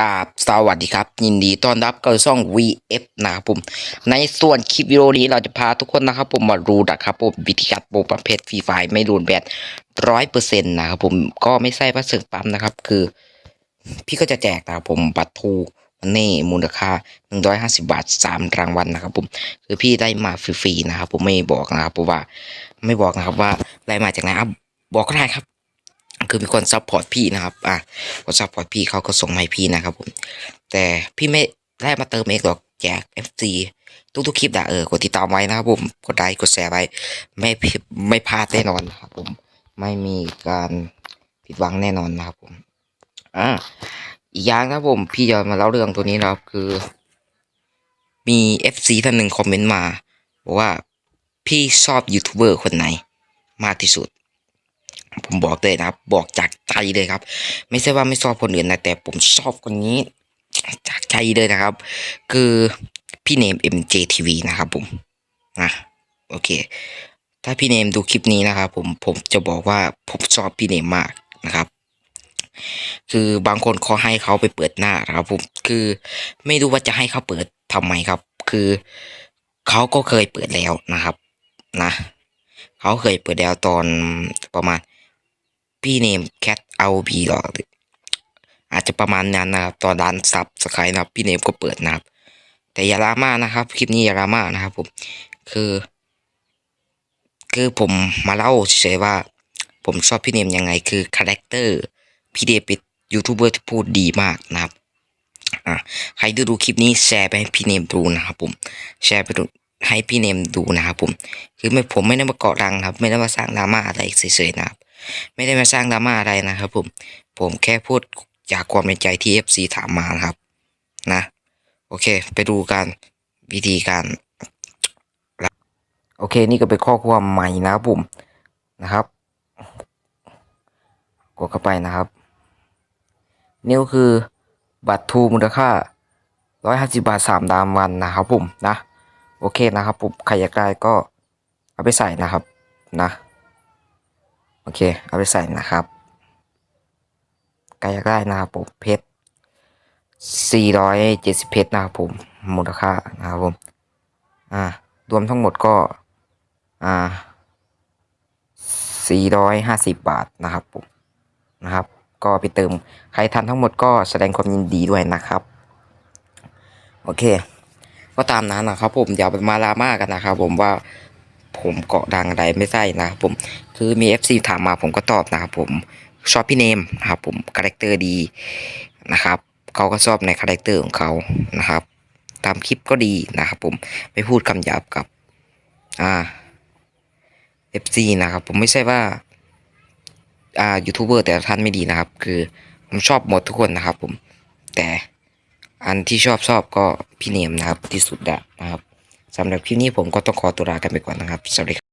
กาบสวัสดีครับ ยินดีต้อนรับเข้าสู่ช่อง VF นะครับผม ในส่วนคลิปวิดีโอนี้เราจะพาทุกคนนะครับผมมาดูนะครับผมวิธีการโปรประเภทฟรีไฟไม่รุนแบนร้อยเปอร์เซ็นต์นะครับผมก็ไม่ใช่ว่าเสึกปั๊มนะครับ คือ พี่ก็จะแจกนะครับผมบัตรทูมันนี่มูลค่า 150 บาท 3 รางวัลนะครับผมคือพี่ได้มาฟรีๆนะครับผมไม่บอกนะครับเพราะว่าไม่บอกนะครับว่าได้มาจากไหนอะบอกก็ได้ครับ คือมีคนซัพพอร์ตพี่นะครับ อะคนซัพพอร์ตพี่เขาก็ส่งมาให้พี่นะครับผม แต่พี่ไม่ได้มาเติมเองหรอกแจก FC ทุกๆคลิปนะเออกดติดตามไว้นะครับผมกดไลค์กดแชร์ไว้ ไม่ไม่พลาดแน่นอนนะครับผม ไม่มีการผิดหวังแน่นอนนะครับผมอ่าอีกอย่างนะผมพี่จะมาเล่าเรื่องตัวนี้นะครับคือ มี FC ท่านหนึ่งคอมเมนต์มาบอกว่าพี่ชอบยูทูบเบอร์คนไหนมากที่สุด ผมบอกเลยนะครับ บอกจากใจเลยครับ ไม่ใช่ว่าไม่ชอบคนอื่นนะแต่ผมชอบคนนี้ จากใจเลยนะครับ คือพี่เนม MJTV นะครับผมนะโอเค ถ้าพี่เนมดูคลิปนี้นะครับ ผมผมจะบอกว่าผมชอบพี่เนมมากนะครับ คือบางคนเขาให้เขาไปเปิดหน้านะครับผมคือไม่รู้ว่าจะให้เขาเปิดทำไมครับ คือเขาก็เคยเปิดแล้วนะครับ นะเขาเคยเปิดแล้วตอนประมาณ พี่เนมแคทเอาบีหรออาจจะประมาณนั้นนะครับตอนร้านซับสไครนะครับพี่เนมก็เปิดนะครับ แต่อย่าราม่านะครับ คลิปนี้อย่าราม่านะครับ ผม คือ คือผมมาเล่าเฉยๆว่า ผมชอบพี่เนมยังไง คือคาแรคเตอร์พี่เดเป็นยูทูบเบอร์ที่พูดดีมากนะครับอะใครดูดูคลิปนี้แชร์ไปให้พี่เนมดูนะครับผมแชร์ไปดูให้พี่เนมดูนะครับผม คือไม่ผมไม่ได้มาเกาะรังครับ ไม่ได้มาสร้างดราม่าอะไรเฉยๆนะครับ ไม่ได้มาสร้างดราม่าอะไรนะครับผม ผมแค่พูดจากความในใจที่ FC ถามมานะครับ นะ โอเค ไปดูกันวิธีการ โอเค นี่ก็เป็นข้อความใหม่นะครับผมนะครับ กดเข้าไปนะครับนี่ก็คือบัตรทูมูลค่า 150 บาท 3 ดามวันนะครับผมนะ โอเคนะครับผมใครอยากได้ก็เอาไปใส่นะครับนะ โอเค เอาไปใส่นะครับใครอยากได้นะครับผมเพชร470 เพชรนะครับผมมูลค่านะครับผมอ่ารวมทั้งหมดก็อ่า450 บาทนะครับผมนะครับ ก็ไปเติมใครทันทั้งหมดก็แสดงความยินดีด้วยนะครับ โอเค ก็ตามนั้นนะครับผมอย่าไปมาลามากันนะครับผมว่า ผมเกาะดังอะไรไม่ใช่นะครับผมคือมี FC ถามมาผมก็ตอบนะครับผมชอบพี่เนมนะครับผมคาแรคเตอร์ดีนะครับเขาก็ชอบในคาแรคเตอร์ของเขานะครับ ตามคลิปก็ดีนะครับผมไม่พูดคำหยาบกับอ่า FC นะครับผมไม่ใช่ว่าอ่ายูทูบเบอร์แต่ท่านไม่ดีนะครับ คือผมชอบหมดทุกคนนะครับผมแต่อันที่ชอบชอบก็พี่เนมนะครับที่สุดอะนะครับ สำหรับคลิปนี้ผมก็ต้องขอตัวลากันไปก่อนนะครับ สวัสดีครับ